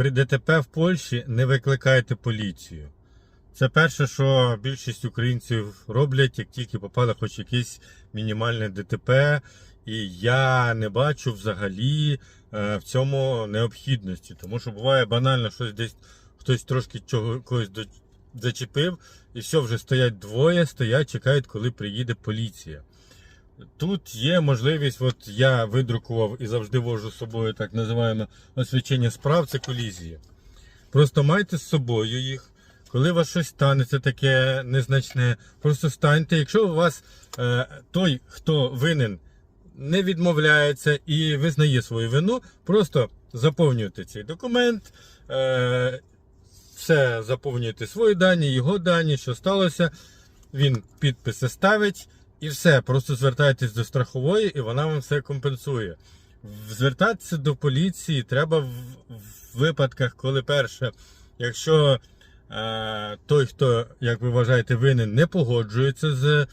при ДТП в Польщі не викликайте поліцію. Це перше, що більшість українців роблять, як тільки попали хоч якесь мінімальне ДТП. І я не бачу взагалі е, в цьому необхідності. Тому що буває банально щось десь хтось трошки чого, когось до- зачепив, і все, вже стоять двоє, стоять, чекають, коли приїде поліція. Тут є можливість, от я видрукував і завжди вожу з собою так називаємо освічення справ, це колізії. Просто майте з собою їх. Коли у вас щось станеться таке незначне, просто станьте. Якщо у вас е, той, хто винен, не відмовляється і визнає свою вину, просто заповнюйте цей документ, е, все заповнюєте свої дані, його дані, що сталося. Він підписи ставить і все. Просто звертайтесь до страхової, і вона вам все компенсує. Звертатися до поліції треба в, в випадках, коли перше, якщо е, той, хто, як ви вважаєте, винен, не погоджується з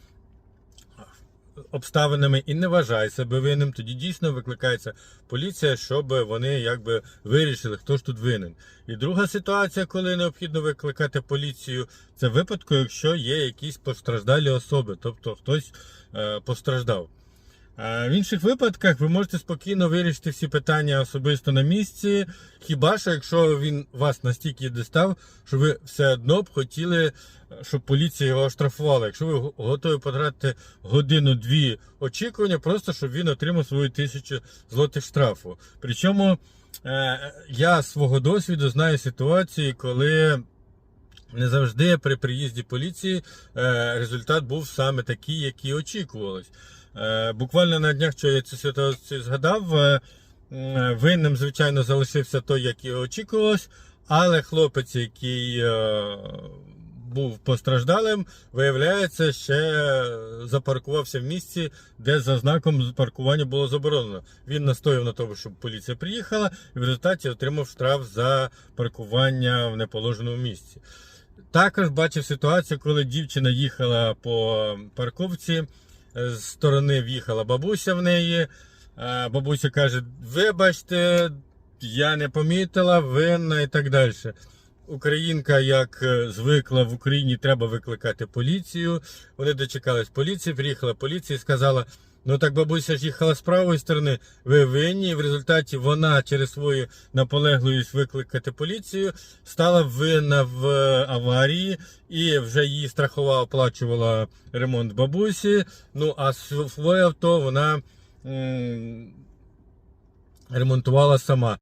обставинами і не вважає себе винним, тоді дійсно викликається поліція, щоб вони якби вирішили, хто ж тут винен. І друга ситуація, коли необхідно викликати поліцію, це випадку, якщо є якісь постраждалі особи, тобто хтось е, постраждав. Е, В інших випадках ви можете спокійно вирішити всі питання особисто на місці. Хіба що якщо він вас настільки дістав, що ви все одно б хотіли, е, щоб поліція його оштрафувала. Якщо ви готові потратити годину-дві очікування, просто щоб він отримав свою тисячу злотих штрафу. Причому е, я з свого досвіду знаю ситуації, коли. Не завжди при приїзді поліції е, результат був саме такий, який очікувалось. Е, буквально на днях, що я цю ситуацію згадав, е, винним, звичайно, залишився той, як і очікувалось, але хлопець, який був постраждалим, виявляється, ще запаркувався в місці, де за знаком паркування було заборонено. Він настояв на тому, щоб поліція приїхала, і в результаті отримав штраф за паркування в неположеному місці. Також бачив ситуацію, коли дівчина їхала по парковці, е, з сторони в'їхала бабуся в неї. Бабуся каже: Вибачте, я не помітила, винна і так далі. Українка, як е, звикла в Україні, треба викликати поліцію. Вони дочекались поліції, приїхала поліція і сказала: ну так бабуся ж їхала з правої сторони, ви винні. І в результаті вона через свою наполегливість викликати поліцію стала винна в е, аварії, і вже її страхова оплачувала ремонт бабусі. Ну а своє авто вона м, ремонтувала сама.